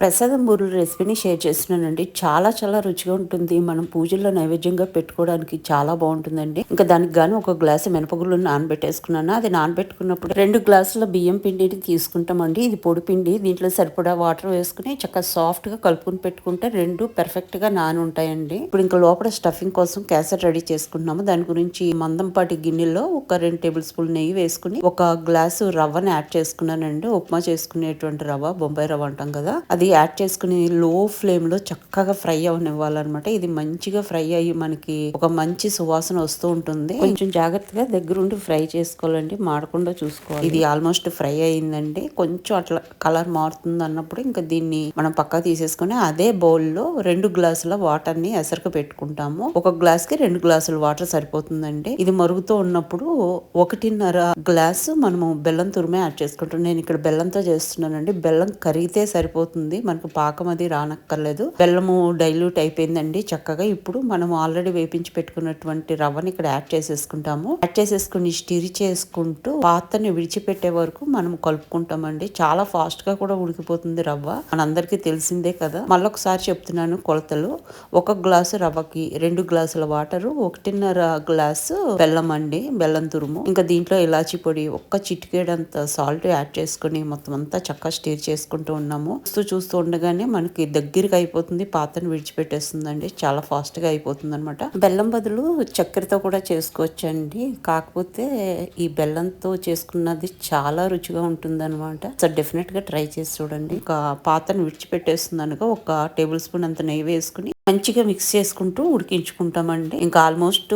ప్రసాదం బూరెల రెసిపీని షేర్ చేస్తున్నానండి. చాలా చాలా రుచిగా ఉంటుంది. మనం పూజల్లో నైవేద్యంగా పెట్టుకోవడానికి చాలా బాగుంటుందండి. ఇంకా దానికి గాను ఒక గ్లాసు మినపగుళ్ళు నానబెట్టేసుకున్నాను. అది నానబెట్టుకున్నప్పుడు రెండు గ్లాసుల బియ్యం పిండిని తీసుకుంటామండి. ఇది పొడి పిండి దీంట్లో సరిపడా వాటర్ వేసుకుని చక్కగా సాఫ్ట్గా కలుపుకుని పెట్టుకుంటే రెండు పర్ఫెక్ట్గా నాని ఉంటాయండి ఇప్పుడు ఇంకా లోపల స్టఫింగ్ కోసం క్యాసెట్ రెడీ చేసుకుంటున్నాము. దాని గురించి మందంపాటి గిన్నెలో ఒక రెండు టేబుల్ స్పూన్ నెయ్యి వేసుకుని ఒక గ్లాసు రవ్వని యాడ్ చేసుకున్నానండి. ఉప్మా చేసుకునేటువంటి రవ్వ బొంబాయి రవ్వ అంటాం కదా. అది యాడ్ చేసుకుని లో ఫ్లేమ్లో చక్కగా ఫ్రై అవనివ్వాలన్నమాట. ఇది మంచిగా ఫ్రై అయ్యి మనకి ఒక మంచి సువాసన వస్తూ ఉంటుంది. కొంచెం జాగ్రత్తగా దగ్గరుండి ఫ్రై చేసుకోవాలండి. మాడకుండా చూసుకోవాలి. ఇది ఆల్మోస్ట్ ఫ్రై అయిందండి. కొంచెం అట్లా కలర్ మారుతుంది అన్నప్పుడు ఇంకా దీన్ని మనం పక్క తీసేసుకుని అదే బౌల్లో రెండు గ్లాసుల వాటర్ని ఎసరుకు పెట్టుకుంటాము. ఒక గ్లాస్కి రెండు గ్లాసుల వాటర్ సరిపోతుందండి. ఇది మరుగుతూ ఉన్నప్పుడు ఒకటిన్నర గ్లాసు మనము బెల్లం తురిమే యాడ్ చేసుకుంటాం. నేను ఇక్కడ బెల్లంతో చేస్తున్నానండి. బెల్లం కరిగితే సరిపోతుంది. మనకు పాకం అది రానక్కర్లేదు. బెల్లము డైల్యూట్ అయిపోయిందండి చక్కగా. ఇప్పుడు మనం ఆల్రెడీ వేపించి పెట్టుకున్నటువంటి రవ్వని ఇక్కడ యాడ్ చేసేసుకుంటాము. యాడ్ చేసేసుకుని స్టిరి చేసుకుంటూ పాతని విడిచిపెట్టే వరకు మనం కలుపుకుంటామండి. చాలా ఫాస్ట్గా కూడా ఉడికిపోతుంది రవ్వ. మనందరికీ తెలిసిందే కదా. మళ్ళొకసారి చెప్తున్నాను కొలతలు. ఒక గ్లాసు రవ్వకి రెండు గ్లాసుల వాటర్ ఒకటిన్నర గ్లాసు బెల్లం అండి బెల్లం తురుము. ఇంకా దీంట్లో ఇలాచి పొడి ఒక్క చిటికేడంత సాల్ట్ యాడ్ చేసుకుని మొత్తం అంతా చక్కగా స్టీర్ చేసుకుంటూ ఉన్నాము. చూస్తూ చూస్తూ ఉండగానే మనకి దగ్గరికి అయిపోతుంది పాత్రను విడిచిపెట్టేస్తుందండి. చాలా ఫాస్ట్గా అయిపోతుంది అనమాట బెల్లం బదులు చక్కెరతో కూడా చేసుకోవచ్చండి. కాకపోతే ఈ బెల్లంతో చేసుకున్నది చాలా రుచిగా ఉంటుంది అనమాట సో డెఫినెట్గా ట్రై చేసి చూడండి. ఒక పాత్రను విడిచిపెట్టేస్తుంది అనగా ఒక టేబుల్ స్పూన్ అంత నెయ్యి వేసుకుని మంచిగా మిక్స్ చేసుకుంటూ ఉడికించుకుంటామండి. ఇంకా ఆల్మోస్ట్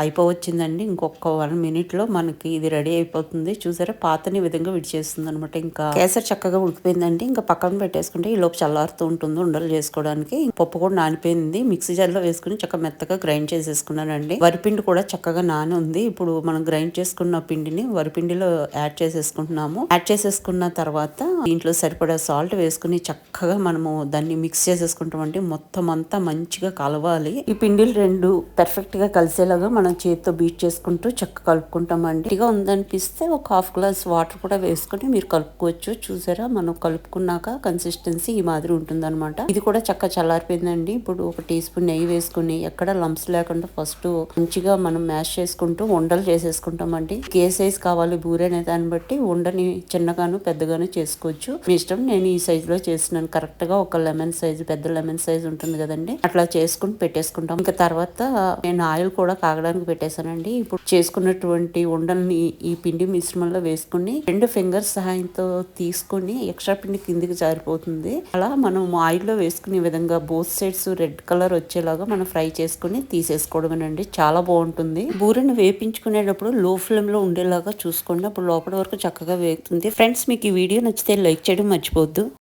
అయిపోవచ్చిందండి. ఇంకొక వన్ మినిట్లో మనకి ఇది రెడీ అయిపోతుంది. చూసారా? పాతని విధంగా విడిచేస్తుంది అనమాట ఇంకా కేసరి చక్కగా ఉడికిపోయిందండి. ఇంకా పక్కన పెట్టేసుకుంటే ఈ లోపు చల్లారుతూ ఉంటుంది ఉండలు చేసుకోవడానికి. పప్పు కూడా నానిపోయింది. మిక్సీ జార్లో వేసుకుని చక్కగా మెత్తగా గ్రైండ్ చేసేసుకున్నానండి. వరిపిండి కూడా చక్కగా నాని ఉంది ఇప్పుడు మనం గ్రైండ్ చేసుకున్న పిండిని వరిపిండిలో యాడ్ చేసేసుకుంటున్నాము. యాడ్ చేసేసుకున్న తర్వాత దీంట్లో సరిపడా సాల్ట్ వేసుకుని చక్కగా మనము దాన్ని మిక్స్ చేసేసుకుంటామండి. మొత్తం అంతా మంచిగా కలవాలి. ఈ పిండిలు రెండు పెర్ఫెక్ట్గా కలిసేలాగా మనం చేతితో బీట్ చేసుకుంటూ చక్క కలుపుకుంటామండి. ఇదిగా ఉందనిపిస్తే ఒక హాఫ్ గ్లాస్ వాటర్ కూడా వేసుకుని మీరు కలుపుకోవచ్చు. చూసారా? మనం కలుపుకున్నాక కన్సిస్టెన్సీ ఈ మాదిరి ఉంటుందన్నమాట. ఇది కూడా చక్క చల్లారిపోయిందండి. ఇప్పుడు ఒక టీ స్పూన్ నెయ్యి వేసుకుని ఎక్కడ లంప్స్ లేకుండా ఫస్ట్ మంచిగా మనం మ్యాష్ చేసుకుంటూ ఉండలు చేసేసుకుంటామండి. ఏ సైజ్ కావాలి బూరె అనే దాన్ని బట్టి ఉండని చిన్నగాను పెద్దగాను చేసుకోవచ్చు. మీ ఇష్టం నేను ఈ సైజ్లో చేస్తున్నాను. కరెక్ట్గా ఒక లెమన్ సైజ్ పెద్ద లెమన్ సైజ్ ఉంటుంది కదండి. అట్లా చేసుకుని పెట్టేసుకుంటాం. ఇంకా తర్వాత నేను ఆయిల్ కూడా కాగడానికి పెట్టేశానండి. ఇప్పుడు చేసుకున్నటువంటి ఉండల్ని ఈ పిండి మిశ్రమంలో వేసుకుని రెండు ఫింగర్స్ సహాయంతో తీసుకుని ఎక్స్ట్రా పిండి కిందికి జారిపోతుంది. అలా మనం ఆయిల్లో వేసుకునే విధంగా బోత్ సైడ్స్ రెడ్ కలర్ వచ్చేలాగా మనం ఫ్రై చేసుకుని తీసేసుకోవడమేనండి. చాలా బాగుంటుంది. బూరెను వేపించుకునేటప్పుడు లో ఫ్లేమ్లో ఉండేలాగా చూసుకోండి. అప్పుడు లోపల వరకు చక్కగా వేగుతుంది. ఫ్రెండ్స్ మీకు ఈ వీడియో నచ్చితే లైక్ చేయడం మర్చిపోద్దు